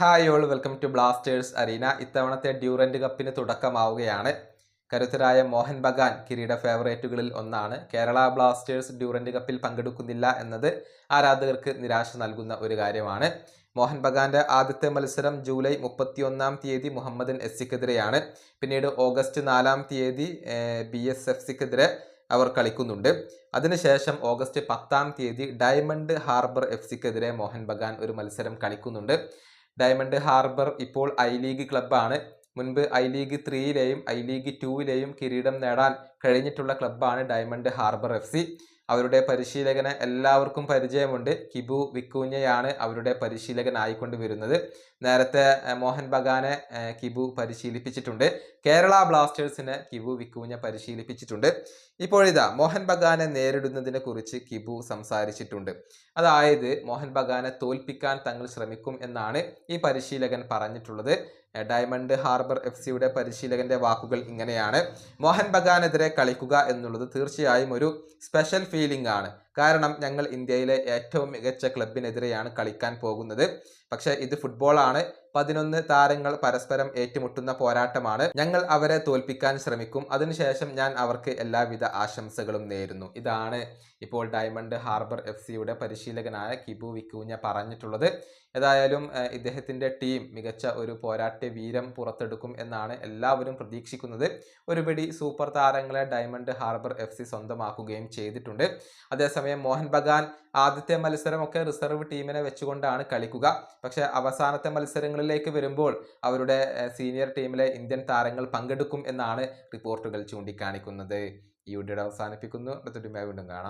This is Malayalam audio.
Hi all welcome to Blasters arena ഇത്തവണത്തെ ഡ്യൂറന്റ് കപ്പിന് തുടക്കമാവുകയാണ്. കരുത്തരായ മോഹൻ ബഗാൻ കിരീട ഫേവറേറ്റുകളിൽ ഒന്നാണ്. കേരള ബ്ലാസ്റ്റേഴ്സ് ഡ്യൂറന്റ് കപ്പിൽ പങ്കെടുക്കുന്നില്ല എന്നത് ആരാധകർക്ക് നിരാശ നൽകുന്ന ഒരു കാര്യമാണ്. മോഹൻ ബഗാന്റെ ആദ്യത്തെ മത്സരം ജൂലൈ മുപ്പത്തിയൊന്നാം തീയതി മുഹമ്മദൻ എസ് സിക്കെതിരെയാണ്. പിന്നീട് ഓഗസ്റ്റ് നാലാം തീയതി ബി എസ് എഫ് സിക്കെതിരെ അവർ കളിക്കുന്നുണ്ട്. അതിനുശേഷം ഓഗസ്റ്റ് പത്താം തീയതി ഡയമണ്ട് ഹാർബർ എഫ് സിക്കെതിരെ മോഹൻ ബഗാൻ ഒരു മത്സരം കളിക്കുന്നുണ്ട്. ഡയമണ്ട് ഹാർബർ ഇപ്പോൾ ഐ ലീഗ് ക്ലബ്ബാണ്. മുൻപ് ഐ ലീഗ് ത്രീയിലെയും ഐ ലീഗ് ടൂവിലെയും കിരീടം നേടാൻ കഴിഞ്ഞിട്ടുള്ള ക്ലബ്ബാണ് ഡയമണ്ട് ഹാർബർ എഫ് സി. അവരുടെ പരിശീലകനെ എല്ലാവർക്കും പരിചയമുണ്ട്. കിബു വിക്കൂഞ്ഞയാണ് അവരുടെ പരിശീലകനായിക്കൊണ്ട് വരുന്നത്. നേരത്തെ മോഹൻ ബഗാനെ കിബു പരിശീലിപ്പിച്ചിട്ടുണ്ട്. കേരള ബ്ലാസ്റ്റേഴ്സിനെ കിബു വിക്കൂഞ്ഞ പരിശീലിപ്പിച്ചിട്ടുണ്ട്. ഇപ്പോഴിതാ മോഹൻ ബഗാനെ നേരിടുന്നതിനെ കുറിച്ച് കിബു സംസാരിച്ചിട്ടുണ്ട്. അതായത് മോഹൻ ബഗാനെ തോൽപ്പിക്കാൻ തങ്ങൾ ശ്രമിക്കും എന്നാണ് ഈ പരിശീലകൻ പറഞ്ഞിട്ടുള്ളത്. ഡയമണ്ട് ഹാർബർ എഫ് സിയുടെ പരിശീലകന്റെ വാക്കുകൾ ഇങ്ങനെയാണ്. മോഹൻ ബഗാനെതിരെ കളിക്കുക എന്നുള്ളത് തീർച്ചയായും ഒരു സ്പെഷ്യൽ ഫീലിംഗ് ആണ്. കാരണം ഞങ്ങൾ ഇന്ത്യയിലെ ഏറ്റവും മികച്ച ക്ലബിനെതിരെയാണ് കളിക്കാൻ പോകുന്നത്. പക്ഷേ ഇത് ഫുട്ബോളാണ് പതിനൊന്ന് താരങ്ങൾ പരസ്പരം ഏറ്റുമുട്ടുന്ന പോരാട്ടമാണ്. ഞങ്ങൾ അവരെ തോൽപ്പിക്കാൻ ശ്രമിക്കും. അതിനുശേഷം ഞാൻ അവർക്ക് എല്ലാവിധ ആശംസകളും നേരുന്നു. ഇതാണ് ഇപ്പോൾ ഡയമണ്ട് ഹാർബർ എഫ് സിയുടെ പരിശീലകനായ കിബു വിക്കൂഞ്ഞ പറഞ്ഞിട്ടുള്ളത്. ഏതായാലും ഇദ്ദേഹത്തിന്റെ ടീം മികച്ച ഒരു പോരാട്ട വീരം പുറത്തെടുക്കും എന്നാണ് എല്ലാവരും പ്രതീക്ഷിക്കുന്നത്. ഒരുപിടി സൂപ്പർ താരങ്ങളെ ഡയമണ്ട് ഹാർബർ എഫ് സി സ്വന്തമാക്കുകയും ചെയ്തിട്ടുണ്ട്. അതേസമയം മോഹൻ ബഗാൻ ആദ്യത്തെ മത്സരമൊക്കെ റിസർവ് ടീമിനെ വെച്ചുകൊണ്ടാണ് കളിക്കുക. പക്ഷേ അവസാനത്തെ മത്സരങ്ങളിലേക്ക് വരുമ്പോൾ അവരുടെ സീനിയർ ടീമിലെ ഇന്ത്യൻ താരങ്ങൾ പങ്കെടുക്കും എന്നാണ് റിപ്പോർട്ടുകൾ ചൂണ്ടിക്കാണിക്കുന്നത്. ഈ വീഡിയോ അവസാനിപ്പിക്കുന്നു. അടുത്തൊരു വീണ്ടും കാണാം.